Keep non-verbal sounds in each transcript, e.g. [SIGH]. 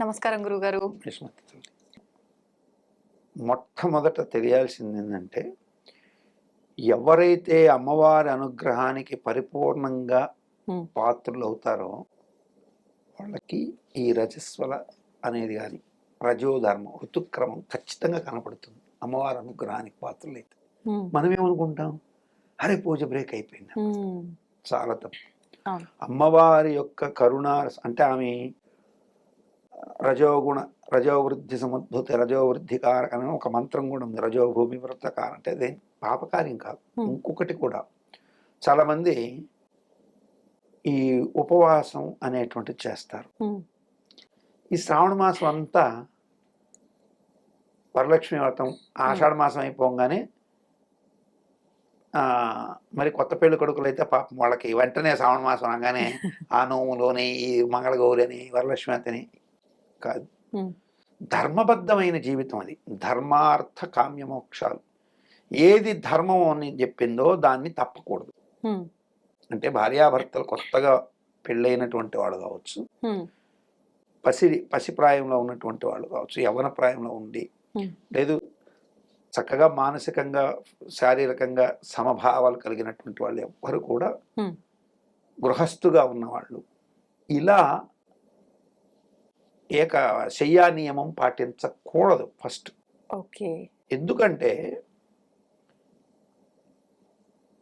నమస్కారం గురుగారు. మొట్టమొదట తెలియాల్సింది ఏంటంటే ఎవరైతే అమ్మవారి అనుగ్రహానికి పరిపూర్ణంగా. పాత్రులు అవుతారో వాళ్ళకి ఈ రజస్వల అనేది కానీ రజోధర్మం ఋతుక్రమం ఖచ్చితంగా కనపడుతుంది. అమ్మవారి అనుగ్రహానికి పాత్రలు అయితే మనం ఏమనుకుంటాం అరే పూజ బ్రేక్ అయిపోయింది. చాలా తప్పు. అమ్మవారి యొక్క కరుణ అంటే ఆమె రజోగుణ రజోవృద్ధి సముద్భుత రజోవృద్ధి కారకం ఒక మంత్రం కూడా ఉంది రజోభూమి వృత్తకారం. అంటే అదే పాపకార్యం కాదు. ఇంకొకటి కూడా. చాలామంది ఈ ఉపవాసం అనేటువంటిది చేస్తారు. ఈ శ్రావణ మాసం అంతా వరలక్ష్మి వ్రతం ఆషాఢ మాసం అయిపోగానే ఆ, మరి కొత్త పెళ్ళి కొడుకులు అయితే పాపం వాళ్ళకి వెంటనే శ్రావణ మాసం అనగానే [LAUGHS] ఆ నోములోని ఈ మంగళగౌరి అని వరలక్ష్మి అని కాదు. ధర్మబద్ధమైన జీవితం అది. ధర్మార్థ కామ్య మోక్షాలు ఏది ధర్మం అని చెప్పిందో దాన్ని తప్పకూడదు. అంటే భార్యాభర్తలు కొత్తగా పెళ్ళైనటువంటి వాళ్ళు కావచ్చు. పసి పసిప్రాయంలో ఉన్నటువంటి వాళ్ళు కావచ్చు యవన ప్రాయంలో ఉండి. లేదు చక్కగా మానసికంగా శారీరకంగా సమభావాలు కలిగినటువంటి వాళ్ళు ఎవ్వరు కూడా. గృహస్థుగా ఉన్నవాళ్ళు. ఇలా ఏక శయ్యా నియమం పాటించకూడదు ఫస్ట్. ఓకే. ఎందుకంటే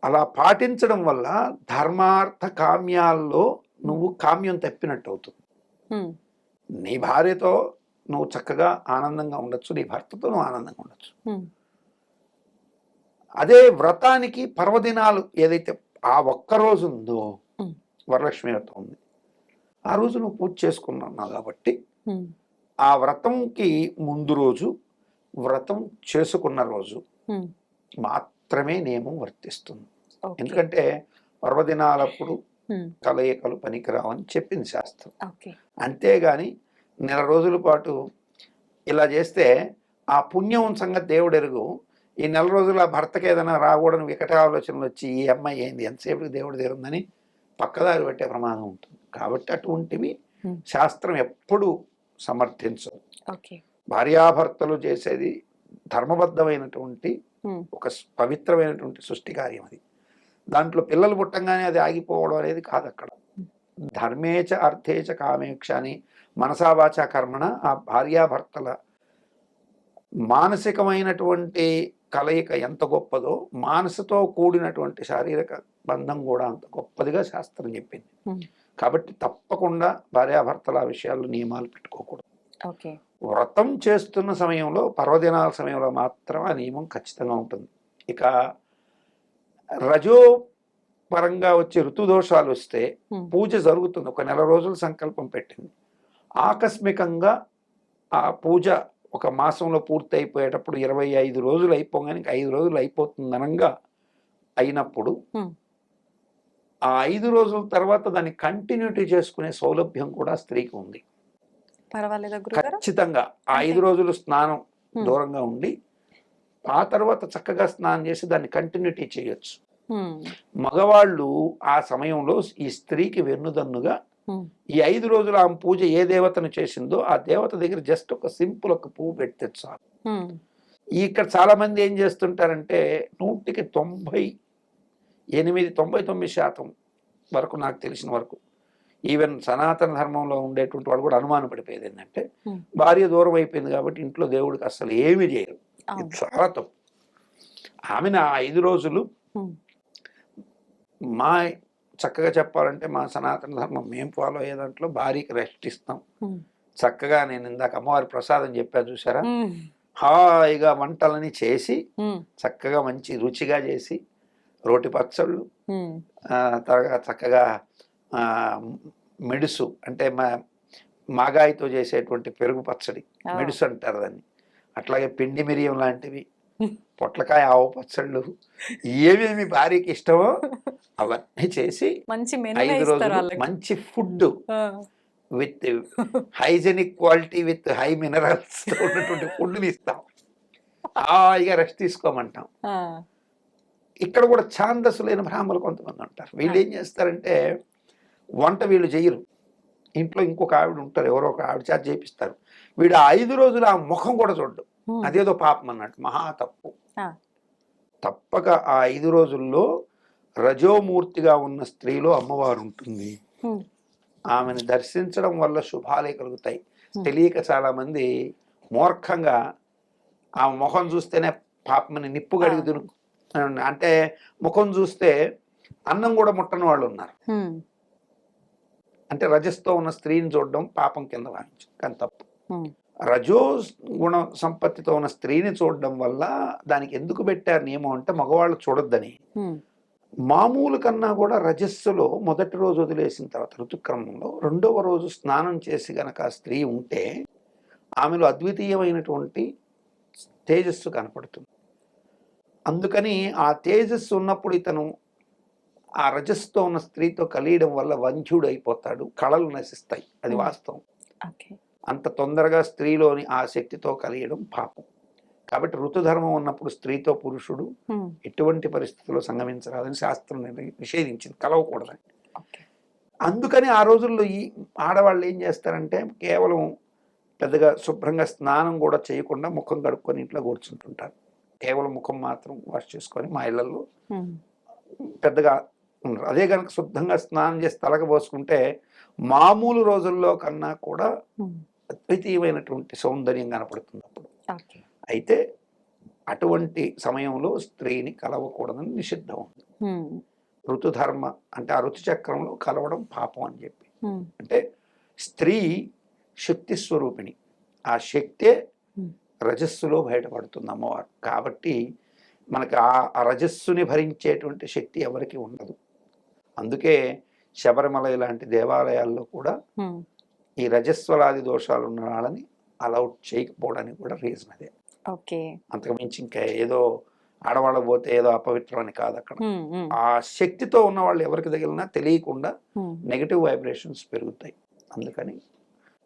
అలా పాటించడం వల్ల ధర్మార్థ కామ్యాల్లో నువ్వు కామ్యం తప్పినట్టు అవుతుంది నీ భార్యతో నువ్వు చక్కగా ఆనందంగా ఉండొచ్చు నీ భర్తతో నువ్వు ఆనందంగా ఉండొచ్చు. అదే వ్రతానికి పర్వదినాలు ఏదైతే ఆ ఒక్క రోజు ఉందో. వరలక్ష్మి వ్రతం ఉంది. ఆ రోజు నువ్వు పూజ చేసుకున్నావు కాబట్టి ఆ వ్రతంకి ముందు రోజు వ్రతం చేసుకున్న రోజు మాత్రమే నియమం వర్తిస్తుంది. ఎందుకంటే పర్వదినాలప్పుడు కలయికలు పనికిరావని చెప్పింది శాస్త్రం. అంతేగాని నెల రోజుల పాటు ఇలా చేస్తే ఆ పుణ్యం సంగతి దేవుడు ఎరుగు ఈ నెల రోజులు ఆ భర్తకి ఏదైనా రాకూడని వికట ఆలోచనలు వచ్చి ఈ అమ్మాయి ఏంది ఎంతసేపు దేవుడు తీరుందని పక్కదారి పెట్టే ప్రమాదం ఉంటుంది. కాబట్టి అటువంటివి. శాస్త్రం ఎప్పుడు సమర్థించదు భార్యాభర్తలు చేసేది ధర్మబద్ధమైనటువంటి ఒక పవిత్రమైనటువంటి సృష్టి కార్యం అది. దాంట్లో పిల్లలు పుట్టంగానే అది ఆగిపోవడం అనేది కాదు అక్కడ. ధర్మేచ అర్థేచ కామేక్ష అని మనసావాచ కర్మణ ఆ భార్యాభర్తల మానసికమైనటువంటి కలయిక ఎంత గొప్పదో మానసతో కూడినటువంటి శారీరక బంధం కూడా అంత గొప్పదిగా శాస్త్రం చెప్పింది. కాబట్టి తప్పకుండా భార్యాభర్తల ఆ విషయాల్లో నియమాలు పెట్టుకోకూడదు. వ్రతం చేస్తున్న సమయంలో పర్వదినాల సమయంలో మాత్రం ఆ నియమం ఖచ్చితంగా ఉంటుంది. ఇక రజో పరంగా వచ్చే ఋతుదోషాలు వస్తే పూజ జరుగుతుంది. ఒక నెల రోజులు సంకల్పం పెట్టింది. ఆకస్మికంగా ఆ పూజ ఒక మాసంలో పూర్తి అయిపోయేటప్పుడు ఇరవై ఐదు రోజులు అయిపోగానే ఐదు రోజులు అయిపోతుంది అనంగా అయినప్పుడు. ఆ ఐదు రోజుల తర్వాత దాన్ని కంటిన్యూటీ చేసుకునే సౌలభ్యం కూడా స్త్రీకి ఉంది. ఖచ్చితంగా. ఆ ఐదు రోజులు స్నానం. దూరంగా ఉండి ఆ తర్వాత చక్కగా స్నానం చేసి దాన్ని కంటిన్యూటీ చేయొచ్చు. మగవాళ్ళు ఆ సమయంలో ఈ స్త్రీకి వెన్నుదన్నుగా ఈ ఐదు రోజులు ఆమె పూజ ఏ దేవతను చేసిందో ఆ దేవత దగ్గర జస్ట్ ఒక సింపుల్ ఒక పువ్వు పెడితే చాలు. ఇక్కడ చాలా మంది ఏం చేస్తుంటారంటే నూటికి తొంభై ఎనిమిది తొంభై తొమ్మిది శాతం వరకు నాకు తెలిసిన వరకు ఈవెన్ సనాతన ధర్మంలో ఉండేటువంటి వాళ్ళు కూడా అనుమానం పడిపోయేది ఏంటంటే. భార్య దూరం అయిపోయింది కాబట్టి ఇంట్లో దేవుడికి అసలు ఏమీ చేయరు. చాలా తప్పు. ఆమెను ఆ ఐదు రోజులు మా చక్కగా చెప్పాలంటే మా సనాతన ధర్మం మేము ఫాలో అయ్యే దాంట్లో భార్యకి రెస్ట్ ఇస్తాం. చక్కగా నేను ఇందాక అమ్మవారి ప్రసాదం చెప్పాను చూసారా హాయిగా వంటలని చేసి చక్కగా మంచి రుచిగా చేసి రోటి పచ్చళ్ళు తర్వాత చక్కగా మెడుసు అంటే మా మాగాయితో చేసేటువంటి పెరుగు పచ్చడి. మెడుసు అంటారు దాన్ని. అట్లాగే పిండి మిరియం లాంటివి పొట్లకాయ ఆవు పచ్చళ్ళు ఏమేమి భార్యకి ఇష్టమో అవన్నీ చేసి మంచి ఐదు రోజులు మంచి food with hygienic quality with high minerals ఉన్నటువంటి ఫుడ్ని ఇస్తాం. హాయిగా రెస్ట్ తీసుకోమంటాం. ఇక్కడ కూడా ఛాందస్సు లేని బ్రాహ్మణులు కొంతమంది ఉంటారు. వీళ్ళు ఏం చేస్తారంటే వంట వీళ్ళు చేయరు. ఇంట్లో ఇంకొక ఆవిడ ఉంటారు ఎవరో ఒక ఆవిడ చేత చేపిస్తారు. వీడు ఐదు రోజులు ఆ ముఖం కూడా చూడ్డు. అదేదో పాపం అన్నట్టు మహా తప్పు. తప్పక ఆ ఐదు రోజుల్లో రజోమూర్తిగా ఉన్న స్త్రీలో అమ్మవారు ఉంటుంది. ఆమెను దర్శించడం వల్ల శుభాలే కలుగుతాయి. తెలియక చాలా మంది మూర్ఖంగా ఆ ముఖం చూస్తేనే పాపమని నిప్పు గడిగి దును అంటే ముఖం చూస్తే అన్నం కూడా ముట్టని వాళ్ళు ఉన్నారు. అంటే రజస్తో ఉన్న స్త్రీని చూడడం పాపం కింద భావించు కానీ తప్పు. రజో గుణ సంపత్తితో ఉన్న స్త్రీని చూడడం వల్ల దానికి ఎందుకు పెట్టారు నియమం అంటే మగవాళ్ళు చూడొద్దని. మామూలు కన్నా కూడా రజస్సులో మొదటి రోజు వదిలేసిన తర్వాత ఋతుక్రమంలో రెండవ రోజు స్నానం చేసి గనక ఆ స్త్రీ ఉంటే ఆమెలో అద్వితీయమైనటువంటి తేజస్సు కనపడుతుంది అందుకని ఆ తేజస్సు ఉన్నప్పుడు ఇతను ఆ రజస్సుతో ఉన్న స్త్రీతో కలియడం వల్ల వంధ్యుడు అయిపోతాడు కళలు నశిస్తాయి. అది. వాస్తవం. అంత తొందరగా స్త్రీలోని ఆ శక్తితో కలియడం పాపం. కాబట్టి ఋతుధర్మం ఉన్నప్పుడు స్త్రీతో పురుషుడు. ఎటువంటి పరిస్థితుల్లో సంగమించరాదని శాస్త్రం నిషేధించింది. కలవకూడదని. అందుకని ఆ రోజుల్లో ఈ ఆడవాళ్ళు ఏం చేస్తారంటే కేవలం పెద్దగా శుభ్రంగా స్నానం కూడా చేయకుండా ముఖం కడుక్కొని ఇంట్లో కూర్చుంటుంటారు. కేవలం ముఖం మాత్రం వాష్ చేసుకొని మా ఇళ్ళలో హ్మ్. పెద్దగా ఉండరు అదే కనుక శుద్ధంగా స్నానం చేసి తలక పోసుకుంటే మామూలు రోజుల్లో కన్నా కూడా. అద్వితీయమైనటువంటి సౌందర్యం కనపడుతుంది అప్పుడు అయితే అటువంటి సమయంలో స్త్రీని కలవకూడదని నిషిద్ధం ఉంది. ఋతుధర్మ అంటే ఆ ఋతుచక్రంలో కలవడం పాపం అని చెప్పి. అంటే స్త్రీ శక్తి స్వరూపిణి ఆ శక్తే. రజస్సులో బయటపడుతుంది అమ్మవారు కాబట్టి మనకి ఆ రజస్సుని భరించేటువంటి శక్తి ఎవరికి ఉండదు అందుకే శబరిమల ఇలాంటి దేవాలయాల్లో కూడా. ఈ రజస్వలాది దోషాలు ఉన్న వాళ్ళని అలౌట్ చేయకపోవడానికి కూడా రీజన్ అదే ఓకే అంతకు మించి ఇంకా ఏదో ఆడవాళ్ళకు పోతే ఏదో అపవిత్రం అని కాదు అక్కడ. ఆ శక్తితో ఉన్న వాళ్ళు ఎవరికి తగిలినా తెలియకుండా. నెగిటివ్ వైబ్రేషన్స్ పెరుగుతాయి అందుకని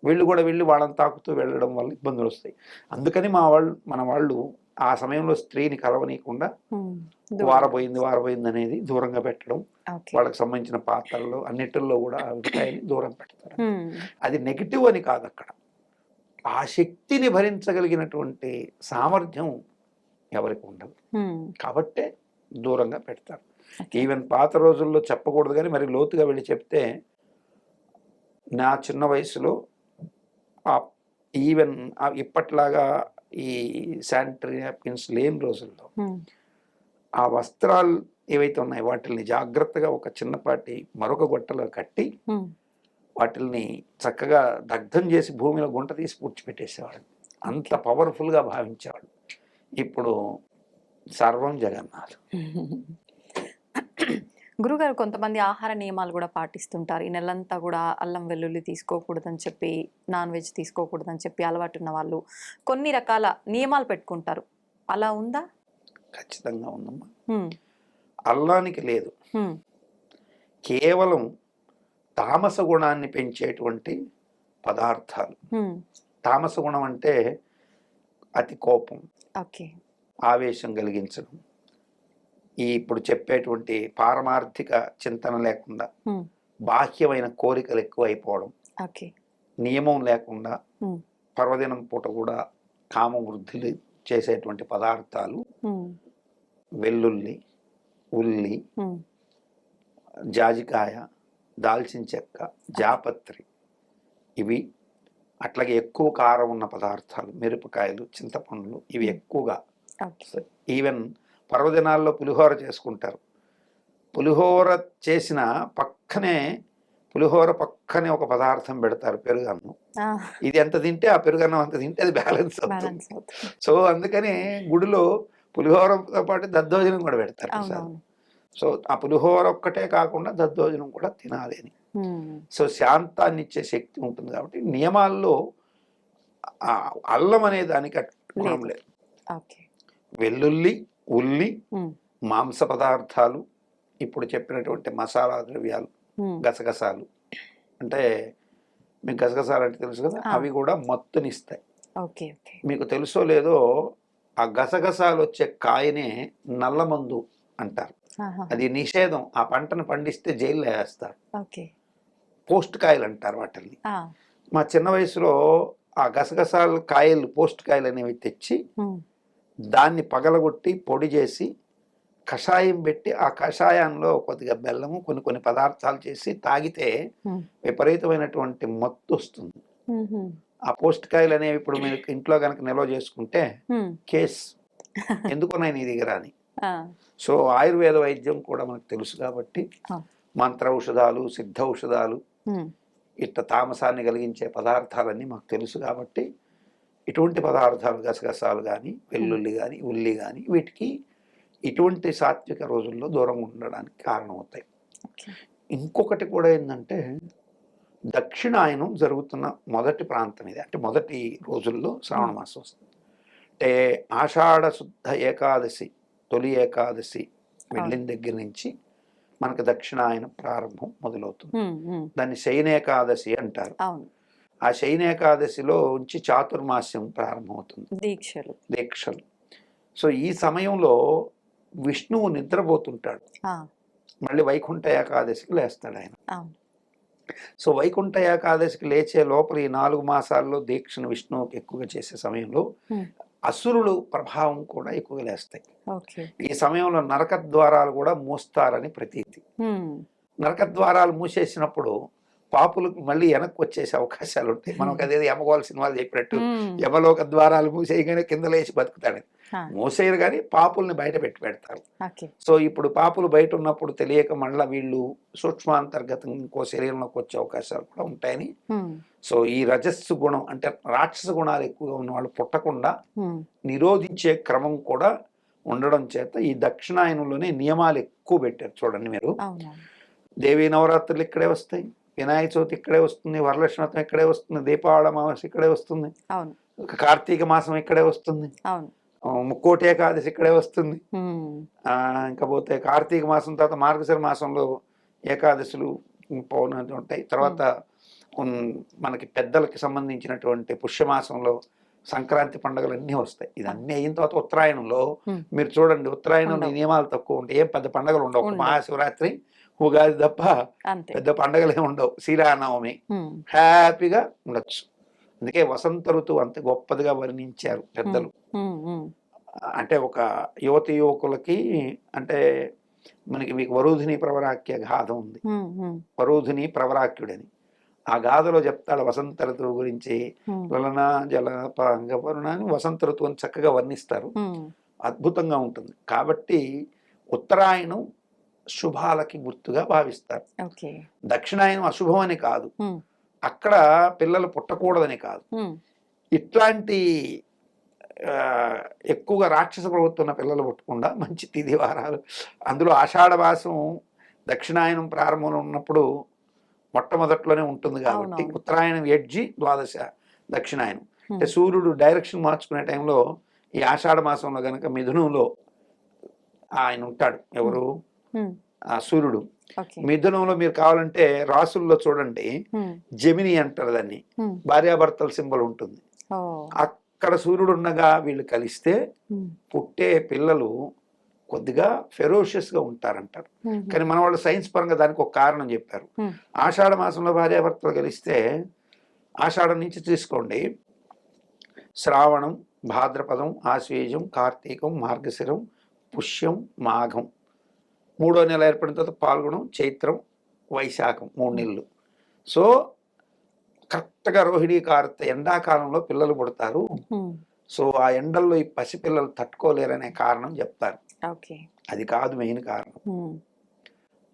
వీళ్ళు కూడా వెళ్ళి వాళ్ళని తాకుతూ వెళ్ళడం వల్ల ఇబ్బందులు వస్తాయి అందుకని మా వాళ్ళు మన వాళ్ళు ఆ సమయంలో స్త్రీని కలవనీయకుండా. దూరం. వారపోయింది వారపోయింది అనేది దూరంగా పెట్టడం వాళ్ళకి సంబంధించిన పాత్రలు అన్నిటిల్లో కూడా విషయాన్ని దూరం పెడతారు. అది నెగిటివ్ అని కాదు అక్కడ ఆ శక్తిని భరించగలిగినటువంటి సామర్థ్యం ఎవరికి ఉండదు. కాబట్టే దూరంగా పెడతారు. ఈవెన్ పాత రోజుల్లో చెప్పకూడదు కానీ మరి లోతుగా వెళ్ళి చెప్తే నా చిన్న వయసులో ఈవెన్ ఇప్పట్లాగా ఈ శానిటరీ నాప్కిన్స్ లేని రోజుల్లో. ఆ వస్త్రాలు ఏవైతే ఉన్నాయో వాటిని జాగ్రత్తగా ఒక చిన్నపాటి మరొక గొట్టలో కట్టి. వాటిల్ని చక్కగా దగ్ధం చేసి భూమిలో గుంట తీసి పూడ్చిపెట్టేసేవాడు అంత పవర్ఫుల్గా భావించేవాడు ఇప్పుడు సర్వం జగన్నాథ్ [LAUGHS] గురుగారు కొంతమంది ఆహార నియమాలు కూడా పాటిస్తుంటారు. ఈ నెలంతా కూడా అల్లం వెల్లుల్లి తీసుకోకూడదని చెప్పి నాన్ వెజ్ తీసుకోకూడదని చెప్పి అలవాటు ఉన్న వాళ్ళు కొన్ని రకాల నియమాలు పెట్టుకుంటారు. అలా ఉందా? ఖచ్చితంగా ఉందమ్మా. అల్లానికి లేదు. కేవలం తామస గుణాన్ని పెంచేటువంటి పదార్థాలు. తామస గుణం అంటే అతి కోపం ఓకే. ఆవేశం కలిగించడం ఈ ఇప్పుడు చెప్పేటువంటి పారమార్థిక చింతన లేకుండా. బాహ్యమైన కోరికలు ఎక్కువైపోవడం ఓకే నియమం లేకుండా. పర్వదినం పూట కూడా కామ వృద్ధి చేసేటువంటి పదార్థాలు. వెల్లుల్లి ఉల్లి. జాజికాయ దాల్చిన చెక్క జాపత్రి ఇవి అట్లాగే ఎక్కువ కారం ఉన్న పదార్థాలు మిరపకాయలు చింతపండ్లు ఇవి. ఎక్కువగా ఈవెన్ పర్వదినాల్లో పులిహోర చేసుకుంటారు. పులిహోర చేసిన పక్కనే పులిహోర పక్కనే ఒక పదార్థం పెడతారు పెరుగన్నం. ఇది ఎంత తింటే ఆ పెరుగన్నం అంత తింటే అది బ్యాలెన్స్ అవుతుంది. సో అందుకని గుడిలో పులిహోరతో పాటు దద్దోజనం కూడా పెడతారు సో ఆ పులిహోర ఒక్కటే కాకుండా దద్దోజనం కూడా తినాలి అని. సో శాంతాన్ని ఇచ్చే శక్తి ఉంటుంది కాబట్టి నియమాల్లో అల్లం అనే దానికి అట్- గుణం లేదు. వెల్లుల్లి ఉల్లి. మాంస పదార్థాలు ఇప్పుడు చెప్పినటువంటి మసాలా ద్రవ్యాలు. గసగసాలు. అంటే మీకు గసగసాలు అంటే తెలుసు కదా. అవి కూడా మత్తునిస్తాయి. మీకు తెలుసో లేదో ఆ గసగసాలు వచ్చే కాయనే నల్లమందు అంటారు. అది నిషేధం. ఆ పంటను పండిస్తే జైల్లో వేస్తారు. పోస్ట్ కాయలు అంటారు వాటిని మా చిన్న వయసులో ఆ గసగసాలు కాయలు పోస్ట్ కాయలు అనేవి తెచ్చి దాన్ని పగలగొట్టి పొడి చేసి కషాయం పెట్టి ఆ కషాయంలో కొద్దిగా బెల్లము కొన్ని కొన్ని పదార్థాలు చేసి తాగితే విపరీతమైనటువంటి మత్తు వస్తుంది. ఆ పోస్ట్ కాయలు అనేవి ఇప్పుడు మీరు ఇంట్లో కనుక నిల్వ చేసుకుంటే కేస్. [LAUGHS] ఎందుకున్నాయి నీ దగ్గర అని? సో ఆయుర్వేద వైద్యం కూడా మనకు తెలుసు కాబట్టి. మంత్ర ఔషధాలు సిద్ధ ఔషధాలు ఇట్ట తామసాన్ని కలిగించే పదార్థాలన్నీ మాకు తెలుసు కాబట్టి ఇటువంటి పదార్థాలు గసగసాలు కానీ వెల్లుల్లి కానీ ఉల్లి కానీ వీటికి ఇటువంటి సాత్విక రోజుల్లో దూరంగా ఉండడానికి కారణమవుతాయి. ఇంకొకటి కూడా ఏంటంటే దక్షిణాయనం జరుగుతున్న మొదటి ప్రాంతం ఇది. అంటే మొదటి రోజుల్లో శ్రావణ మాసం వస్తుంది. అంటే ఆషాఢ శుద్ధ ఏకాదశి తొలి ఏకాదశి వెళ్ళిన దగ్గర నుంచి మనకు దక్షిణాయనం ప్రారంభం మొదలవుతుంది. దాన్ని శయనేకాదశి అంటారు. అవును. ఆ శయనేకాదశిలో ఉంచి చాతుర్మాస్యం ప్రారంభమవుతుంది. దీక్షలు. దీక్షలు. సో ఈ సమయంలో విష్ణువు నిద్రపోతుంటాడు. మళ్ళీ వైకుంఠ ఏకాదశికి లేస్తాడు ఆయన. సో వైకుంఠ ఏకాదశికి లేచే లోపల ఈ నాలుగు మాసాల్లో దీక్షను విష్ణువుకి ఎక్కువగా చేసే సమయంలో. అసురులు ప్రభావం కూడా ఎక్కువగా లేస్తాయి. ఈ సమయంలో నరక ద్వారాలు కూడా మూస్తారని ప్రతీతి. నరక ద్వారాలు మూసేసినప్పుడు పాపులకు మళ్ళీ వెనక్కి వచ్చేసే అవకాశాలు ఉంటాయి మనకు అదేదో యమగోళ సినిమాలు చెప్పినట్టు యమలోక ద్వారాలు మూసేయగానే కింద లేచి బతుకుతాడు మూసేయరు కానీ పాపుల్ని బయట పెట్టి పెడతారు. సో ఇప్పుడు పాపులు బయట ఉన్నప్పుడు తెలియక మళ్ళీ వీళ్ళు సూక్ష్మాంతర్గతం ఇంకో శరీరంలోకి వచ్చే అవకాశాలు కూడా ఉంటాయని. సో ఈ రజస్సు గుణం అంటే రాక్షస గుణాలు ఎక్కువగా ఉన్న వాళ్ళు పుట్టకుండా నిరోధించే క్రమం కూడా ఉండడం చేత ఈ దక్షిణాయనంలోనే నియమాలు ఎక్కువ పెట్టారు చూడండి మీరు. దేవీ నవరాత్రులు ఇక్కడే వస్తాయి. వినాయక చవితి ఇక్కడే వస్తుంది వరలక్ష్మి వ్రతం ఇక్కడే వస్తుంది దీపావళి అమావాస్య ఇక్కడే వస్తుంది కార్తీక మాసం ఇక్కడే వస్తుంది ముక్కోటి ఏకాదశి ఇక్కడే వస్తుంది. ఇంకా పోతే కార్తీక మాసం తర్వాత మార్గశిర మాసంలో ఏకాదశులు పౌర్ణమి ఉంటాయి. తర్వాత మనకి పెద్దలకి సంబంధించినటువంటి పుష్యమాసంలో సంక్రాంతి పండుగలు అన్నీ వస్తాయి ఇదన్నీ అయిన తర్వాత ఉత్తరాయణంలో. మీరు చూడండి ఉత్తరాయణంలో. నియమాలు తక్కువ ఉంటాయి. ఏం పెద్ద పండుగలు ఉండవు. మహాశివరాత్రి ఉగాది తప్ప పెద్ద పండుగలు ఉండవు. శ్రీరామనవమి హ్యాపీగా ఉండొచ్చు. అందుకే వసంత ఋతువు అంత గొప్పదిగా వర్ణించారు పెద్దలు. అంటే ఒక యువతి యువకులకి అంటే మనకి మీకు వరుధిని ప్రవరాక్య గాథ ఉంది. వరుధిని ప్రవరాక్యుడని. ఆ గాథలో చెప్తాడు వసంత ఋతువు గురించి ఉమ్, లలన జలప అంగపరుణ అని వసంత ఋతువుని చక్కగా వర్ణిస్తారు. అద్భుతంగా ఉంటుంది. కాబట్టి ఉత్తరాయణం శుభాలకి గుర్తుగా భావిస్తారు. దక్షిణాయనం అశుభం అని కాదు. అక్కడ పిల్లలు పుట్టకూడదని కాదు. ఇట్లాంటి ఎక్కువగా రాక్షస ఉన్న పిల్లలు పుట్టకుండా మంచి తిథి వారాలు. అందులో ఆషాఢ మాసం దక్షిణాయనం ప్రారంభంలో ఉన్నప్పుడు మొట్టమొదట్లోనే ఉంటుంది కాబట్టి. ఉత్తరాయణం ఎడ్జి ద్వాదశ దక్షిణాయనం. అంటే సూర్యుడు డైరెక్షన్ మార్చుకునే టైంలో ఈ ఆషాఢ మాసంలో గనక మిథునంలో ఆయన ఉంటాడు. ఎవరు? ఆ సూర్యుడు. మిథునంలో మీరు కావాలంటే రాసుల్లో చూడండి. జమిని అంటారు దాన్ని. భార్యాభర్తల సింబల్ ఉంటుంది. అక్కడ సూర్యుడు ఉండగా వీళ్ళు కలిస్తే పుట్టే పిల్లలు కొద్దిగా ఫెరోషియస్గా ఉంటారంటారు కానీ మన వాళ్ళు సైన్స్ పరంగా దానికి ఒక కారణం చెప్పారు. ఆషాఢ మాసంలో భార్యాభర్తలు కలిస్తే ఆషాఢం నుంచి తీసుకోండి. శ్రావణం భాద్రపదం ఆశ్వేజం కార్తీకం మార్గశిరం పుష్యం మాఘం. మూడో నెల ఏర్పడిన తర్వాత పాల్గొనం చైత్రం వైశాఖం మూడు నెలలు. సో కరెక్ట్గా రోహిణీ కార్తె ఎండాకాలంలో పిల్లలు పుడతారు. సో ఆ ఎండల్లో ఈ పసిపిల్లలు తట్టుకోలేరనే కారణం చెప్తారు. అది కాదు మెయిన్ కారణం.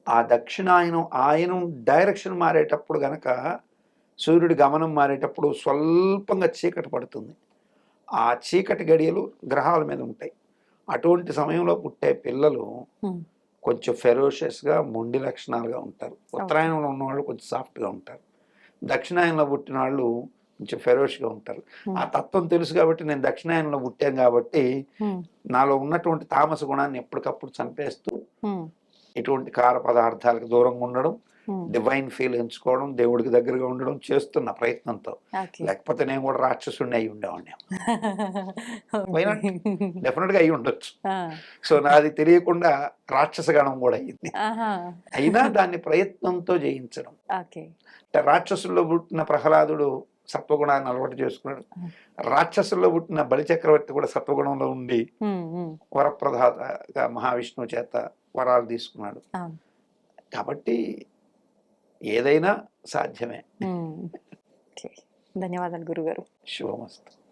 ఆ దక్షిణాయనం ఆయనం డైరెక్షన్ మారేటప్పుడు గనక సూర్యుడి గమనం మారేటప్పుడు స్వల్పంగా చీకటి పడుతుంది. ఆ చీకటి గడియలు గ్రహాల మీద ఉంటాయి. అటువంటి సమయంలో పుట్టే పిల్లలు కొంచెం ఫెరోషియస్గా మొండి లక్షణాలుగా ఉంటారు. ఉత్తరాయణంలో ఉన్నవాళ్ళు కొంచెం సాఫ్ట్గా ఉంటారు. దక్షిణాయనంలో పుట్టిన వాళ్ళు కొంచెం ఫెరోష్గా ఉంటారు. ఆ తత్వం తెలుసు కాబట్టి నేను దక్షిణాయనంలో పుట్టాను కాబట్టి నాలో ఉన్నటువంటి తామస గుణాన్ని ఎప్పటికప్పుడు చంపేస్తూ ఇటువంటి కార పదార్థాలకు దూరంగా ఉండడం డివైన్ ఫీల్ ఎంచుకోవడం దేవుడికి దగ్గరగా ఉండడం చేస్తున్న ప్రయత్నంతో. లేకపోతే నేను కూడా రాక్షసుడిని అయి ఉండేవాడిని? డెఫినెట్గా అయి ఉండొచ్చు. సో నాది తెలియకుండా రాక్షస గణం కూడా అయింది. అయినా దాన్ని ప్రయత్నంతో జయించడం. అంటే రాక్షసుల్లో పుట్టిన ప్రహ్లాదుడు సత్వగుణాన్ని అలవాటు చేసుకున్నాడు. రాక్షసుల్లో పుట్టిన బలిచక్రవర్తి కూడా సత్వగుణంలో ఉండి వరప్రదాతగా మహావిష్ణువు చేత వరాలు తీసుకున్నాడు. కాబట్టి ఏదైనా సాధ్యమే. [LAUGHS] ధన్యవాదాలు గురుగారు. శుభమస్తు.